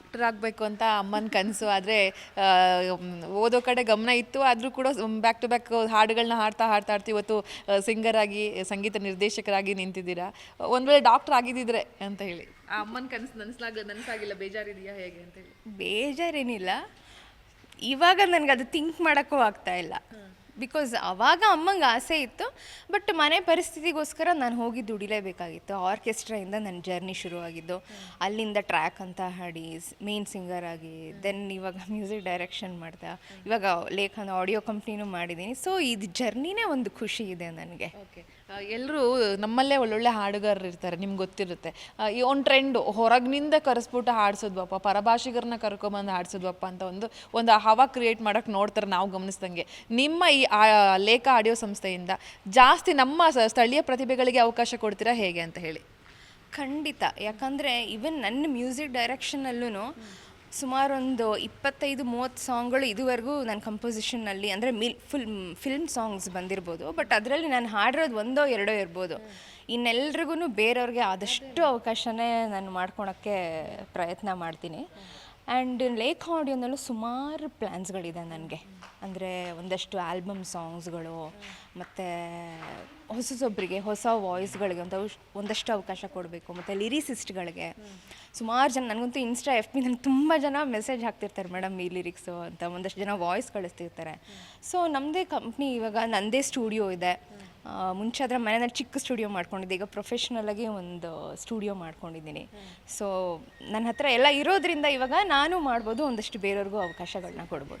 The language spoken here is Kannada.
ಡಾಕ್ಟರ್ ಆಗಬೇಕು ಅಂತ ಅಮ್ಮನ ಕನಸು. ಆದರೆ ಓದೋ ಕಡೆ ಗಮನ ಇತ್ತು. ಆದರೂ ಕೂಡ ಬ್ಯಾಕ್ ಟು ಬ್ಯಾಕ್ ಹಾಡುಗಳನ್ನ ಹಾಡ್ತಾ ಹಾಡ್ತಾ ಹಾಡ್ತಾ ಇವತ್ತು ಸಿಂಗರ್ ಆಗಿ ಸಂಗೀತ ನಿರ್ದೇಶಕರಾಗಿ ನಿಂತಿದ್ದೀರಾ. ಒಂದು ವೇಳೆ ಡಾಕ್ಟರ್ ಆಗಿದ್ದಿದ್ರೆ ಅಂತ ಹೇಳಿ. ಆ ಅಮ್ಮನ ಕನಸು ನನಸಾಗ ನನಸಾಗಿಲ್ಲ. ಬೇಜಾರಿದೆಯಾ ಹೇಗೆ ಅಂತ ಹೇಳಿ. ಬೇಜಾರೇನಿಲ್ಲ. ಇವಾಗ ನನಗೆ ಅದು ಥಿಂಕ್ ಮಾಡೋಕ್ಕೂ ಆಗ್ತಾ ಇಲ್ಲ. ಬಿಕಾಸ್ ಅವಾಗ ಅಮ್ಮಂಗೆ ಆಸೆ ಇತ್ತು ಬಟ್ ಮನೆ ಪರಿಸ್ಥಿತಿಗೋಸ್ಕರ ನಾನು ಹೋಗಿ ದುಡಿಲೇಬೇಕಾಗಿತ್ತು. ಆರ್ಕೆಸ್ಟ್ರಾಯಿಂದ ನನ್ನ ಜರ್ನಿ ಶುರುವಾಗಿದ್ದು, ಅಲ್ಲಿಂದ ಟ್ರ್ಯಾಕ್ ಅಂತ ಹಾಡಿ ಮೇನ್ ಸಿಂಗರ್ ಆಗಿ ದೆನ್ ಇವಾಗ ಮ್ಯೂಸಿಕ್ ಡೈರೆಕ್ಷನ್ ಮಾಡ್ತಾ, ಇವಾಗ ಲೇಖನ, ಆಡಿಯೋ ಕಂಪ್ನಿನೂ ಮಾಡಿದ್ದೀನಿ. ಸೊ ಇದು ಜರ್ನಿನೇ ಒಂದು ಖುಷಿ ಇದೆ ನನಗೆ. ಓಕೆ ಎಲ್ಲರೂ ನಮ್ಮಲ್ಲೇ ಒಳ್ಳೊಳ್ಳೆ ಹಾಡುಗಾರರು ಇರ್ತಾರೆ, ನಿಮ್ಗೆ ಗೊತ್ತಿರುತ್ತೆ. ಈ ಒಂದು ಟ್ರೆಂಡು ಹೊರಗಿನಿಂದ ಕರೆಸ್ಬಿಟ್ಟು ಹಾಡ್ಸೋದ್ವಪ್ಪ ಪರಭಾಷಿಗರನ್ನ ಕರ್ಕೊಂಬಂದು ಹಾಡ್ಸೋದ್ವಪ್ಪ ಅಂತ ಒಂದು ಒಂದು ಹವಾ ಕ್ರಿಯೇಟ್ ಮಾಡೋಕ್ಕೆ ನೋಡ್ತಾರೆ ನಾವು ಗಮನಿಸ್ದಂಗೆ. ನಿಮ್ಮ ಈ ಲೇಖ ಆಡಿಯೋ ಸಂಸ್ಥೆಯಿಂದ ಜಾಸ್ತಿ ನಮ್ಮ ಸ್ಥಳೀಯ ಪ್ರತಿಭೆಗಳಿಗೆ ಅವಕಾಶ ಕೊಡ್ತೀರಾ ಹೇಗೆ ಅಂತ ಹೇಳಿ. ಖಂಡಿತ. ಯಾಕಂದರೆ ಈವನ್ ನನ್ನ ಮ್ಯೂಸಿಕ್ ಡೈರೆಕ್ಷನಲ್ಲೂ ಸುಮಾರು ಒಂದು ಇಪ್ಪತ್ತೈದು, ಮೂವತ್ತು ಸಾಂಗ್ಗಳು ಇದುವರೆಗೂ ನನ್ನ ಕಂಪೋಸಿಷನ್ನಲ್ಲಿ ಅಂದರೆ ಮಿಲ್, ಫುಲ್ ಫಿಲ್ಮ್ ಸಾಂಗ್ಸ್ ಬಂದಿರ್ಬೋದು. ಬಟ್ ಅದರಲ್ಲಿ ನಾನು ಹಾಡಿರೋದು ಒಂದೋ, ಎರಡೋ ಇರ್ಬೋದು. ಇನ್ನೆಲ್ರಿಗೂ ಬೇರೆಯವ್ರಿಗೆ ಆದಷ್ಟು ಅವಕಾಶನೇ ನಾನು ಮಾಡ್ಕೊಳೋಕ್ಕೆ ಪ್ರಯತ್ನ ಮಾಡ್ತೀನಿ. ಆ್ಯಂಡ್ ಲೇಕ್ ಆಡಿಯೋನಲ್ಲೂ ಸುಮಾರು ಪ್ಲ್ಯಾನ್ಸ್ಗಳಿದೆ ನನಗೆ. ಅಂದರೆ ಒಂದಷ್ಟು ಆಲ್ಬಮ್ ಸಾಂಗ್ಸ್ಗಳು ಮತ್ತು ಹೊಸೊಬ್ಬರಿಗೆ ಹೊಸ ವಾಯ್ಸ್ಗಳಿಗೆ ಉಶ್- ಒಂದಷ್ಟು ಅವಕಾಶ ಕೊಡಬೇಕು. ಮತ್ತು ಲಿರಿಸಿಸ್ಟ್ಗಳಿಗೆ ಸುಮಾರು ಜನ, ನನಗಂತೂ ಇನ್ಸ್ಟಾ ಎಫ್ ಪಿ ನನಗೆ ತುಂಬ ಜನ ಮೆಸೇಜ್ ಹಾಕ್ತಿರ್ತಾರೆ ಮೇಡಮ್ ಈ ಲಿರಿಕ್ಸು ಅಂತ. ಒಂದಷ್ಟು ಜನ ವಾಯ್ಸ್ ಕಳಿಸ್ತಿರ್ತಾರೆ. ಸೊ ನಮ್ಮದೇ ಕಂಪ್ನಿ ಇವಾಗ ನನ್ನದೇ ಸ್ಟುಡಿಯೋ ಇದೆ. ಮುಂಚೆ ಅದರ ಮನೆಯಲ್ಲಿ ಚಿಕ್ಕ ಸ್ಟುಡಿಯೋ ಮಾಡ್ಕೊಂಡಿದ್ದೆ. ಈಗ ಪ್ರೊಫೆಷ್ನಲಾಗಿ ಒಂದು ಸ್ಟುಡಿಯೋ ಮಾಡ್ಕೊಂಡಿದ್ದೀನಿ. ಸೊ ನನ್ನ ಹತ್ರ ಎಲ್ಲ ಇರೋದ್ರಿಂದ ಇವಾಗ ನಾನು ಮಾಡ್ಬೋದು ಒಂದಷ್ಟು ಬೇರೆಯವ್ರಿಗೂ ಅವಕಾಶಗಳನ್ನ ಕೊಡ್ಬೋದು.